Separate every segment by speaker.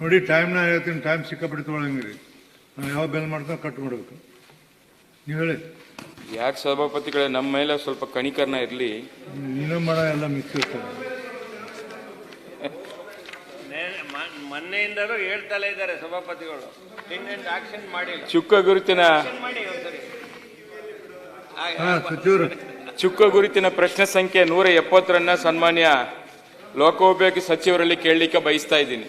Speaker 1: ನೋಡಿ ಟೈಮ್ನ ನಾ ಹೇಳ್ತೀನಿ ಟೈಮ್ ಸಿಕ್ಕಾಪಟ್ಟೆ ತೊಗೊಳಂಗಿರಿ. ನಾವು ಯಾವ ಬೆಲ್ ಮಾಡ್ತಾ ಕಟ್ ಮಾಡಬೇಕು. ನೀವು ಹೇಳಿ.
Speaker 2: ಯಾಕೆ ಸಭಾಪತಿಗಳೇ ನಮ್ಮ ಮೇಲೆ ಸ್ವಲ್ಪ ಕಣಿಕರಣ ಇರಲಿ.
Speaker 1: ನೀನೇ ಮಾಡ ಎಲ್ಲ ಮಿಕ್ಸ್ ಇರ್ತದೆ
Speaker 3: ಮ- ಮೊನ್ನೆಯಿಂದಲೂ ಹೇಳ್ತಲೇ ಇದ್ದಾರೆ ಸಭಾಪತಿಗಳು. ಇನ್ನೇನು ಆಕ್ಷನ್ ಮಾಡಿ
Speaker 2: ಚುಕ್ಕ ಗುರುತಿನ
Speaker 3: ಆಕ್ಷನ್ ಮಾಡಿ ಒಂದ್ಸರಿ. ಆ-
Speaker 1: ಹಾ ಸಚಿವರು.
Speaker 2: ಚುಕ್ಕ ಗುರುತಿನ ಪ್ರಶ್ನೆ ಸಂಖ್ಯೆ ನೂರ ಎಪ್ಪತ್ತರನ್ನ ಸನ್ಮಾನ್ಯ ಲೋಕೋಪಯೋಗಿ ಸಚಿವರಲ್ಲಿ ಕೇಳಲಿಕ್ಕೆ ಬಯಸ್ತಾ ಇದ್ದೀನಿ.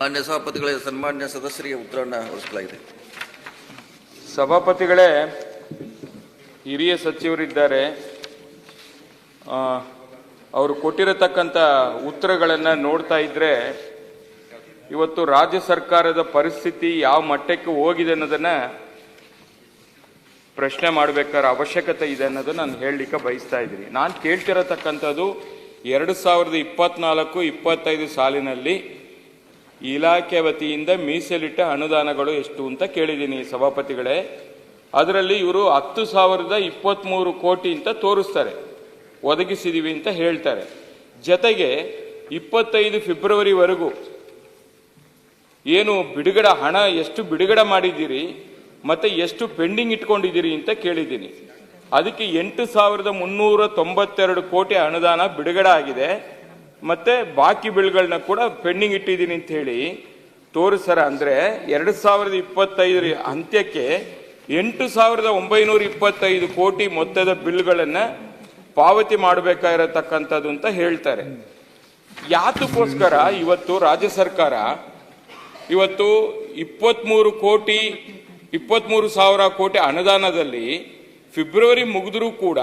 Speaker 4: ಮಾನ್ಯ ಸಭಾಪತಿಗಳೇ ಸನ್ಮಾನ್ಯ ಸದಸ್ಯರಿಗೆ ಉತ್ತರವನ್ನು ಹೊರಿಸಲಾಗಿದೆ
Speaker 2: ಸಭಾಪತಿಗಳೇ ಹಿರಿಯ ಸಚಿವರಿದ್ದಾರೆ. ಆ, ಅವರು ಕೊಟ್ಟಿರತಕ್ಕಂಥ ಉತ್ತರಗಳನ್ನು ನೋಡ್ತಾ ಇದ್ರೆ ಇವತ್ತು ರಾಜ್ಯ ಸರ್ಕಾರದ ಪರಿಸ್ಥಿತಿ ಯಾವ ಮಟ್ಟಕ್ಕೆ ಹೋಗಿದೆ ಅನ್ನೋದನ್ನ ಪ್ರಶ್ನೆ ಮಾಡಬೇಕಾದ ಅವಶ್ಯಕತೆ ಇದೆ ಅನ್ನೋದು ನಾನು ಹೇಳಲಿಕ್ಕೆ ಬಯಸ್ತಾ ಇದ್ದೀನಿ. ನಾನು ಕೇಳ್ತಿರತಕ್ಕಂಥದ್ದು ಎರಡು ಸಾವಿರದ ಇಪ್ಪತ್ನಾಲ್ಕು, ಇಪ್ಪತ್ತೈದು ಸಾಲಿನಲ್ಲಿ ಇಲಾಖೆ ವತಿಯಿಂದ ಮೀಸಲಿಟ್ಟ ಅನುದಾನಗಳು ಎಷ್ಟು ಅಂತ ಕೇಳಿದ್ದೀನಿ ಸಭಾಪತಿಗಳೇ. ಅದರಲ್ಲಿ ಇವರು ಹತ್ತು ಸಾವಿರದ ಇಪ್ಪತ್ತ್ಮೂರು ಕೋಟಿ ಅಂತ ತೋರಿಸ್ತಾರೆ, ಒದಗಿಸಿದೀವಿ ಅಂತ ಹೇಳ್ತಾರೆ. ಜೊತೆಗೆ ಇಪ್ಪತ್ತೈದು ಫೆಬ್ರವರಿವರೆಗೂ ಏನು ಬಿಡುಗಡೆ, ಹಣ ಎಷ್ಟು ಬಿಡುಗಡೆ ಮಾಡಿದ್ದೀರಿ, ಮತ್ತು ಎಷ್ಟು ಪೆಂಡಿಂಗ್ ಇಟ್ಕೊಂಡಿದ್ದೀರಿ ಅಂತ ಕೇಳಿದ್ದೀನಿ. ಅದಕ್ಕೆ ಎಂಟು ಸಾವಿರದ ಮುನ್ನೂರ ತೊಂಬತ್ತೆರಡು ಕೋಟಿ ಅನುದಾನ ಬಿಡುಗಡೆ ಆಗಿದೆ. ಮತ್ತೆ ಬಾಕಿ ಬಿಲ್ಗಳನ್ನ ಕೂಡ ಪೆಂಡಿಂಗ್ ಇಟ್ಟಿದ್ದೀನಿ ಅಂತ ಹೇಳಿ ತೋರಿಸ್ತಾರೆ ಅಂದ್ರೆ ಎರಡು ಸಾವಿರದ ಇಪ್ಪತ್ತೈದರ ಅಂತ್ಯಕ್ಕೆ ಎಂಟು ಸಾವಿರದ ಒಂಬೈನೂರ ಇಪ್ಪತ್ತೈದು ಕೋಟಿ ಮೊತ್ತದ ಬಿಲ್ಗಳನ್ನು ಪಾವತಿ ಮಾಡಬೇಕಾಗಿರತಕ್ಕಂಥದ್ದು ಅಂತ ಹೇಳ್ತಾರೆ. ಯಾತಕ್ಕೋಸ್ಕರ ಇವತ್ತು ರಾಜ್ಯ ಸರ್ಕಾರ ಇವತ್ತು ಇಪ್ಪತ್ಮೂರು ಕೋಟಿ, ಇಪ್ಪತ್ಮೂರು ಸಾವಿರ ಕೋಟಿ ಅನುದಾನದಲ್ಲಿ ಫೆಬ್ರವರಿ ಮುಗಿದ್ರೂ ಕೂಡ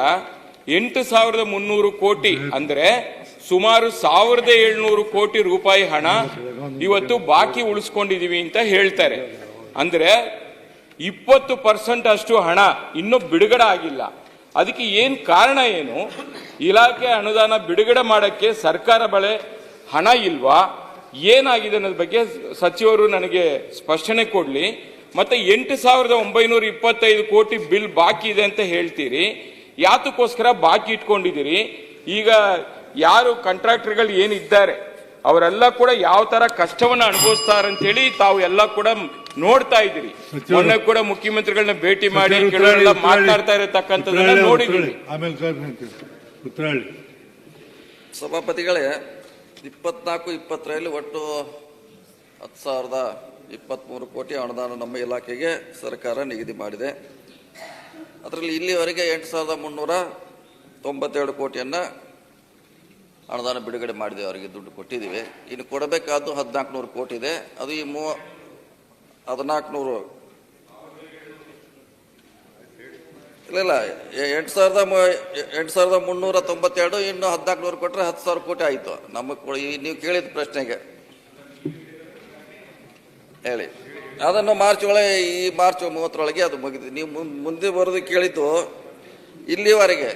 Speaker 2: ಎಂಟು ಸಾವಿರದ ಮುನ್ನೂರು ಕೋಟಿ ಅಂದ್ರೆ ಸುಮಾರು ಸಾವಿರದ ಏಳ್ನೂರು ಕೋಟಿ ರೂಪಾಯಿ ಹಣ ಇವತ್ತು ಬಾಕಿ ಉಳಿಸ್ಕೊಂಡಿದೀವಿ ಅಂತ ಹೇಳ್ತಾರೆ. ಅಂದ್ರೆ ಇಪ್ಪತ್ತು ಪರ್ಸೆಂಟ್ ಅಷ್ಟು ಹಣ ಇನ್ನೂ ಬಿಡುಗಡೆ ಆಗಿಲ್ಲ. ಅದಕ್ಕೆ ಏನ್ ಕಾರಣ ಏನು? ಇಲಾಖೆ ಅನುದಾನ ಬಿಡುಗಡೆ ಮಾಡಕ್ಕೆ ಸರ್ಕಾರ ಬಳೆ ಹಣ ಇಲ್ವಾ? ಏನಾಗಿದೆ ಅನ್ನೋದ್ರ ಬಗ್ಗೆ ಸಚಿವರು ನನಗೆ ಸ್ಪಷ್ಟನೆ ಕೊಡ್ಲಿ. ಮತ್ತೆ ಎಂಟು ಸಾವಿರದ ಒಂಬೈನೂರ ಇಪ್ಪತ್ತೈದು ಕೋಟಿ ಬಿಲ್ ಬಾಕಿ ಇದೆ ಅಂತ ಹೇಳ್ತೀರಿ. ಯಾತಕ್ಕೋಸ್ಕರ ಬಾಕಿ ಇಟ್ಕೊಂಡಿದ್ದೀರಿ. ಈಗ ಯಾರು ಕಾಂಟ್ರಾಕ್ಟರ್ಗಳು ಏನಿದ್ದಾರೆ ಅವರೆಲ್ಲ ಕೂಡ ಯಾವ ತರ ಕಷ್ಟವನ್ನ ಅನುಭವಿಸ್ತಾರೆ ಅಂತ ಹೇಳಿ ತಾವು ಎಲ್ಲ ಕೂಡ ನೋಡ್ತಾ ಇದ್ದೀರಿ. ಮೊನ್ನೆ ಕೂಡ ಮುಖ್ಯಮಂತ್ರಿಗಳನ್ನ ಭೇಟಿ ಮಾಡಿ ಕೆಲವರೆಲ್ಲ ಮಾತನಾಡ್ತಾ ಇರತಕ್ಕಂಥದ್ದನ್ನ.
Speaker 1: ಉತ್ತರಾಳಿ
Speaker 4: ಸಭಾಪತಿಗಳೇ ಇಪ್ಪತ್ನಾಲ್ಕು ಇಪ್ಪತ್ತರಲ್ಲಿ ಒಟ್ಟು ಹತ್ತು ಸಾವಿರದ ಇಪ್ಪತ್ತ್ಮೂರು ಕೋಟಿ ಅನುದಾನ ನಮ್ಮ ಇಲಾಖೆಗೆ ಸರ್ಕಾರ ನಿಗದಿ ಮಾಡಿದೆ. ಅದರಲ್ಲಿ ಇಲ್ಲಿವರೆಗೆ ಎಂಟು ಸಾವಿರದ ಮುನ್ನೂರ ತೊಂಬತ್ತೆರಡು ಕೋಟಿಯನ್ನು ಅನುದಾನ ಬಿಡುಗಡೆ ಮಾಡಿದೆ, ಅವರಿಗೆ ದುಡ್ಡು ಕೊಟ್ಟಿದ್ದೀವಿ. ಇನ್ನು ಕೊಡಬೇಕಾದ್ದು ಹದಿನಾಲ್ಕು ನೂರು ಕೋಟಿ ಇದೆ. ಅದು ಈ ಮೂವ ಹದಿನಾಲ್ಕು ನೂರು ಇಲ್ಲ ಇಲ್ಲ ಎಂಟು ಸಾವಿರದ ಎಂಟು ಸಾವಿರದ ಮುನ್ನೂರ ತೊಂಬತ್ತೆರಡು, ಇನ್ನು ಹದಿನಾಲ್ಕು ನೂರು ಕೊಟ್ಟರೆ ಹತ್ತು ಸಾವಿರ ಕೋಟಿ ಆಯಿತು. ಈ ನೀವು ಕೇಳಿದ ಪ್ರಶ್ನೆಗೆ. ಹೇಳಿ. ಅದನ್ನು ಮಾರ್ಚ್ ಒಳಗೆ ಈ ಮಾರ್ಚ್ ಮೂವತ್ತರೊಳಗೆ ಅದು ಮುಗಿದು ನೀವು ಮುಂದೆ ಬರೋದು ಕೇಳಿದ್ದು ಇಲ್ಲಿವರೆಗೆ.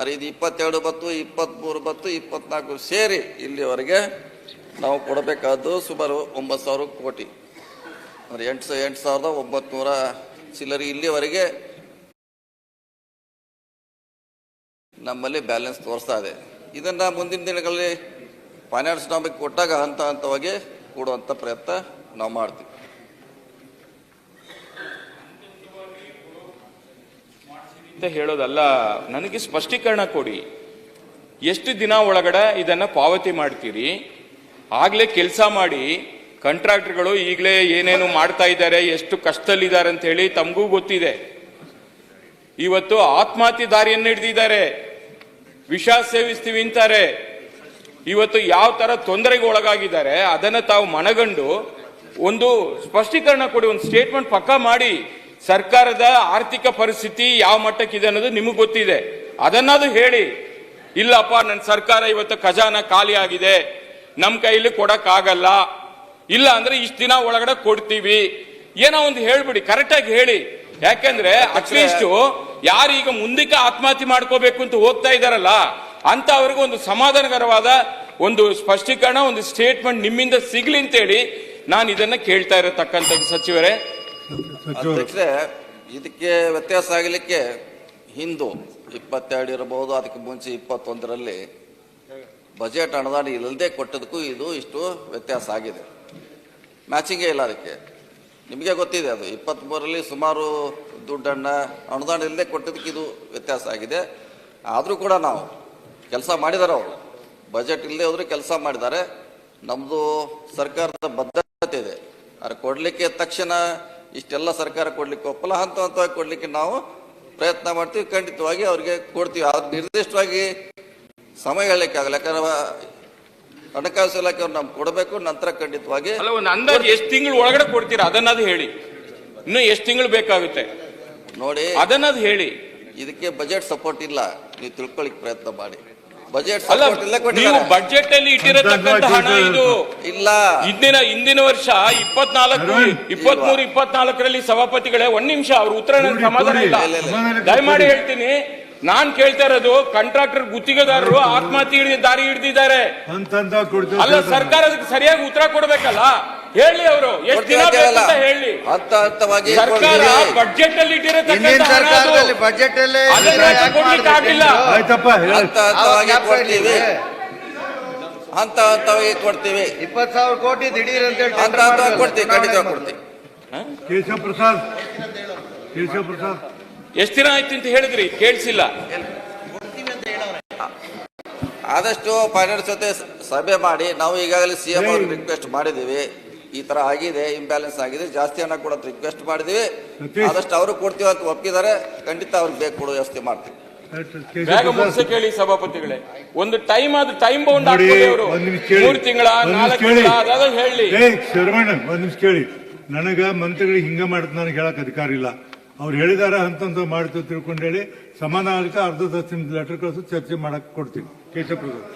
Speaker 4: ಅರೆ ಇದು ಇಪ್ಪತ್ತೆರಡು ಬತ್ತು ಇಪ್ಪತ್ತ್ಮೂರು ಬತ್ತು, ಇಪ್ಪತ್ನಾಲ್ಕು ಸೇರಿ ಇಲ್ಲಿವರೆಗೆ ನಾವು ಕೊಡಬೇಕಾದ್ದು ಸುಮಾರು ಒಂಬತ್ತು ಸಾವಿರ ಕೋಟಿ. ಅಂದರೆ ಎಂಟು ಸಾವಿರ ಎಂಟು ಸಾವಿರದ ಒಂಬತ್ನೂರ ಚಿಲ್ಲರೆ ಇಲ್ಲಿವರೆಗೆ ನಮ್ಮಲ್ಲಿ ಬ್ಯಾಲೆನ್ಸ್ ತೋರಿಸ್ತಾ ಇದೆ. ಇದನ್ನು ಮುಂದಿನ ದಿನಗಳಲ್ಲಿ ಫೈನಾನ್ಸ್ ನಮಗೆ ಕೊಟ್ಟಾಗ ಹಂತ ಹಂತವಾಗಿ ಕೊಡುವಂಥ ಪ್ರಯತ್ನ ನಾವು ಮಾಡ್ತೀವಿ.
Speaker 2: ಅಂತ ಹೇಳೋದಲ್ಲ, ನನಗೆ ಸ್ಪಷ್ಟೀಕರಣ ಕೊಡಿ. ಎಷ್ಟು ದಿನ ಒಳಗಡೆ ಇದನ್ನ ಪಾವತಿ ಮಾಡ್ತೀರಿ? ಆಗ್ಲೇ ಕೆಲಸ ಮಾಡಿ ಕಾಂಟ್ರಾಕ್ಟರ್ಗಳು ಈಗಲೇ ಏನೇನು ಮಾಡ್ತಾ ಇದ್ದಾರೆ, ಎಷ್ಟು ಕಷ್ಟದಲ್ಲಿದ್ದಾರೆ ಅಂತ ಹೇಳಿ ತಮಗೂ ಗೊತ್ತಿದೆ. ಇವತ್ತು ಆತ್ಮಹತ್ಯೆ ದಾರಿಯನ್ನು ಹಿಡಿದಿದ್ದಾರೆ. ವಿಷ ಸೇವಿಸ್ತೀವಿ ಅಂತಾರೆ. ಇವತ್ತು ಯಾವ ತರ ತೊಂದರೆಗೆ ಒಳಗಾಗಿದ್ದಾರೆ, ಅದನ್ನ ತಾವು ಮನಗಂಡು ಒಂದು ಸ್ಪಷ್ಟೀಕರಣ ಕೊಡಿ, ಒಂದು ಸ್ಟೇಟ್ಮೆಂಟ್ ಪಕ್ಕ ಮಾಡಿ. ಸರ್ಕಾರದ ಆರ್ಥಿಕ ಪರಿಸ್ಥಿತಿ ಯಾವ ಮಟ್ಟಕ್ಕಿದೆ ಅನ್ನೋದು ನಿಮಗೆ ಗೊತ್ತಿದೆ. ಅದನ್ನಾದ್ರೂ ಹೇಳಿ. ಇಲ್ಲಪ್ಪ ನನ್ನ ಸರ್ಕಾರ ಇವತ್ತು ಖಜಾನ ಖಾಲಿ ಆಗಿದೆ. ನಮ್ಮ ಕೈಯಲ್ಲಿ ಕೊಡಕ್ಕಾಗಲ್ಲ ಇಲ್ಲ ಅಂದ್ರೆ ಇಷ್ಟು ದಿನ ಒಳಗಡೆ ಕೊಡ್ತೀವಿ. ಏನೋ ಒಂದು ಹೇಳ್ಬಿಡಿ ಕರೆಕ್ಟಾಗಿ ಹೇಳಿ. ಯಾಕೆಂದ್ರೆ ಅಟ್ಲೀಸ್ಟ್ ಯಾರೀಗ ಮುಂದಕ್ಕೆ ಆತ್ಮಹತ್ಯೆ ಮಾಡ್ಕೋಬೇಕು ಅಂತ ಹೋಗ್ತಾ ಇದಾರಲ್ಲ ಅಂತ ಅವ್ರಿಗೂ ಒಂದು ಸಮಾಧಾನಕರವಾದ ಒಂದು ಸ್ಪಷ್ಟೀಕರಣ, ಒಂದು ಸ್ಟೇಟ್ಮೆಂಟ್ ನಿಮ್ಮಿಂದ ಸಿಗ್ಲಿ ಅಂತೇಳಿ ನಾನು ಇದನ್ನ ಕೇಳ್ತಾ ಇರತಕ್ಕಂಥದ್ದು ಸಚಿವರೇ.
Speaker 4: ಅಧ್ಯಕ್ಷರೇ ಇದಕ್ಕೆ ವ್ಯತ್ಯಾಸ ಆಗಲಿಕ್ಕೆ ಹಿಂದೂ ಇಪ್ಪತ್ತೆರಡು ಇರಬಹುದು ಅದಕ್ಕೆ ಮುಂಚೆ ಇಪ್ಪತ್ತೊಂದರಲ್ಲಿ ಬಜೆಟ್ ಅನುದಾನ ಇಲ್ಲದೆ ಕೊಟ್ಟದಕ್ಕೂ ಇದು ಇಷ್ಟು ವ್ಯತ್ಯಾಸ ಆಗಿದೆ. ಮ್ಯಾಚಿಂಗೇ ಇಲ್ಲ ಅದಕ್ಕೆ. ನಿಮಗೆ ಗೊತ್ತಿದೆ ಅದು ಇಪ್ಪತ್ತ್ಮೂರರಲ್ಲಿ ಸುಮಾರು ದುಡ್ಡನ್ನು ಅನುದಾನ ಇಲ್ಲದೆ ಕೊಟ್ಟದಕ್ಕೆ ಇದು ವ್ಯತ್ಯಾಸ ಆಗಿದೆ. ಆದರೂ ಕೂಡ ನಾವು ಕೆಲಸ ಮಾಡಿದ್ದಾರೆ ಅವರು. ಬಜೆಟ್ ಇಲ್ಲದೆ ಹೋದರೆ ಕೆಲಸ ಮಾಡಿದ್ದಾರೆ. ನಮ್ಮದು ಸರ್ಕಾರದ ಬದ್ಧತೆ ಇದೆ. ಅದು ಕೊಡಲಿಕ್ಕೆ ತಕ್ಷಣ ಇಷ್ಟೆಲ್ಲ ಸರ್ಕಾರ ಕೊಡಲಿಕ್ಕೆ ಒಪ್ಪಲ್ಲ ಹಂತ ಹಂತವಾಗಿ ಕೊಡ್ಲಿಕ್ಕೆ ನಾವು ಪ್ರಯತ್ನ ಮಾಡ್ತೀವಿ. ಖಂಡಿತವಾಗಿ ಅವ್ರಿಗೆ ಕೊಡ್ತೀವಿ. ಅದು ನಿರ್ದಿಷ್ಟವಾಗಿ ಸಮಯ ಹೇಳಲಿಕ್ಕಾಗಲ್ಲ ಯಾಕಂದ್ರೆ ಹಣಕಾಸು ಇಲಾಖೆ ಅವ್ರು ನಮ್ಗೆ ಕೊಡಬೇಕು. ನಂತರ ಖಂಡಿತವಾಗಿ
Speaker 2: ಅಲ್ಲ ಒಂದು ಅಂದಾಜು ಎಷ್ಟು ತಿಂಗಳು ಒಳಗಡೆ ಕೊಡ್ತೀರಾ? ಅದನ್ನದು ಹೇಳಿ. ಇನ್ನು ಎಷ್ಟು ತಿಂಗಳು ಬೇಕಾಗುತ್ತೆ?
Speaker 4: ನೋಡಿ
Speaker 2: ಅದನ್ನದು ಹೇಳಿ.
Speaker 4: ಇದಕ್ಕೆ ಬಜೆಟ್ ಸಪೋರ್ಟ್ ಇಲ್ಲ. ನೀವು ತಿಳ್ಕೊಳ್ಳಿಕ್ ಪ್ರಯತ್ನ ಮಾಡಿ. ಬಜೆಟ್
Speaker 2: ಅಲ್ಲ ನೀವು ಬಜೆಟ್ ಅಲ್ಲಿ ಇಟ್ಟಿರತಕ್ಕಂತ ಹಣ ಇದು.
Speaker 4: ಇಲ್ಲ.
Speaker 2: ಇಂದಿನ ಇಂದಿನ ವರ್ಷ ಇಪ್ಪತ್ನಾಲ್ಕು ಇಪ್ಪತ್ಮೂರು ಇಪ್ಪತ್ನಾಲ್ಕರಲ್ಲಿ ಸಭಾಪತಿಗಳೇ ಒಂದ್ ನಿಮಿಷ ಅವ್ರ ಉತ್ತರ ನನಗೆ ಸಮಾಧಾನ ಇಲ್ಲ. ದಯಮಾಡಿ ಹೇಳ್ತೀನಿ ನಾನ್ ಕೇಳ್ತಾ ಇರೋದು ಕಾಂಟ್ರಾಕ್ಟರ್ ಗುತ್ತಿಗೆದಾರರು ಆತ್ಮಹತ್ಯೆ ದಾರಿ ಹಿಡಿದಿದ್ದಾರೆ. ಅಲ್ಲ ಸರ್ಕಾರ ಅದಕ್ಕೆ ಸರಿಯಾಗಿ ಉತ್ತರ ಕೊಡ್ಬೇಕಲ್ಲ? ಹೇಳಿ ಅವರು. ಎಷ್ಟು ದಿನ
Speaker 4: ಕೊಡ್ತೀವಿ
Speaker 2: ಬೇಕು
Speaker 4: ಅಂತ.
Speaker 2: ಹೇಳಿ.
Speaker 4: ಹಂತ ಹಂತವಾಗಿ
Speaker 2: ಸರ್ಕಾರ. ಬಜೆಟ್ ಅಲ್ಲಿ ಅದು.
Speaker 5: ಸರ್ಕಾರದಲ್ಲಿ ಬಜೆಟ್ ಅಲ್ಲೇ
Speaker 2: ಅದನ್ನ ಕೊಡ್ಲಿಕ್ಕೆ ಆಗಿಲ್ಲ
Speaker 1: ಆಯ್ತಪ್ಪ ಹೇಳ.
Speaker 4: ಹಂತ ಹಂತವಾಗಿ ಕೊಡ್ತೀವಿ.
Speaker 5: ಇಪ್ಪತ್ತು
Speaker 4: ಹಂತ ಹಂತವಾಗಿ ಕೊಡ್ತೀವಿ.
Speaker 5: ಇಪ್ಪತ್ ಸಾವಿರ ಕೋಟಿ ದಿಢೀರ್ ಅಂತ ಹೇಳಿ
Speaker 4: ಹಂತ ಹಂತವಾಗಿ ಕೊಡ್ತೀವಿ ಖಂಡಿತವಾಗಿ ಕೊಡ್ತೀವಿ.
Speaker 1: ಕೇಶವ ಪ್ರಸಾದ್. ಕೇಶವ ಪ್ರಸಾದ್.
Speaker 2: ಎಷ್ಟು ದಿನ ಆಯ್ತು ಅಂತ ಹೇಳಿದ್ರಿ? ಕೇಳಿಸಿಲ್ಲ.
Speaker 4: ಆದಷ್ಟು ಫೈನಾನ್ಸ್ ಜೊತೆ ಸಭೆ ಮಾಡಿ ನಾವು ಈಗಾಗಲೇ ಸಿ ಎಂ ಅವ್ರಿಗೆ ರಿಕ್ವೆಸ್ಟ್ ಮಾಡಿದ್ದೀವಿ. ಈ ತರ ಆಗಿದೆ ಇಂಬ್ಯಾಲೆನ್ಸ್ ಆಗಿದೆ ಜಾಸ್ತಿ ಹಣ ಕೂಡ ರಿಕ್ವೆಸ್ಟ್
Speaker 1: ಮಾಡಿದೀವಿ.
Speaker 4: ಆದಷ್ಟು ಅವರು ಕೊಡ್ತೀವಿ ಅಂತ ಒಪ್ಪಿದ್ದಾರೆ. ಖಂಡಿತ ಅವ್ರಿಗೆ ಬೇಕು ಕೊಡೋ ವ್ಯವಸ್ಥೆ ಮಾಡ್ತೀವಿ.
Speaker 2: ಬೇಗ ಮುಗಿಸ ಕೇಳಿ ಸಭಾಪತಿಗಳೇ. ಒಂದು ಟೈಮ್ ಅದು ಟೈಮ್ ಬೌಂಡ್ ಅವರು
Speaker 1: ಒಂದ್ ನಿಮಿಷ ಕೇಳಿ.
Speaker 2: ಮೂರು ತಿಂಗಳ ನಾಲ್ಕು ತಿಂಗಳ ಅದಾದ ಹೇಳಿ.
Speaker 1: ಶರವಣ ಒಂದ್ ನಿಮಿಷ ಕೇಳಿ. ನನಗ ಮಂತ್ರಿಗಳಿಗೆ ಹಿಂಗ ಮಾಡುತ್ತೆ ನನಗೆ ಹೇಳಕ್ ಅಧಿಕಾರ ಇಲ್ಲ. ಅವ್ರು ಹೇಳಿದಾರ ಅಂತಂತ ಮಾಡ್ತೀವಿ ತಿಳ್ಕೊಂಡು ಹೇಳಿ. ಸಮಾನ ಆಗಲಿಕ್ಕೆ ಅರ್ಧ ದಸ್ ಲೆಟರ್ ಕಳಿಸು ಚರ್ಚೆ ಮಾಡಕ್ ಕೊಡ್ತೀವಿ ಕೇಶವ ಪ್ರಸಾದ್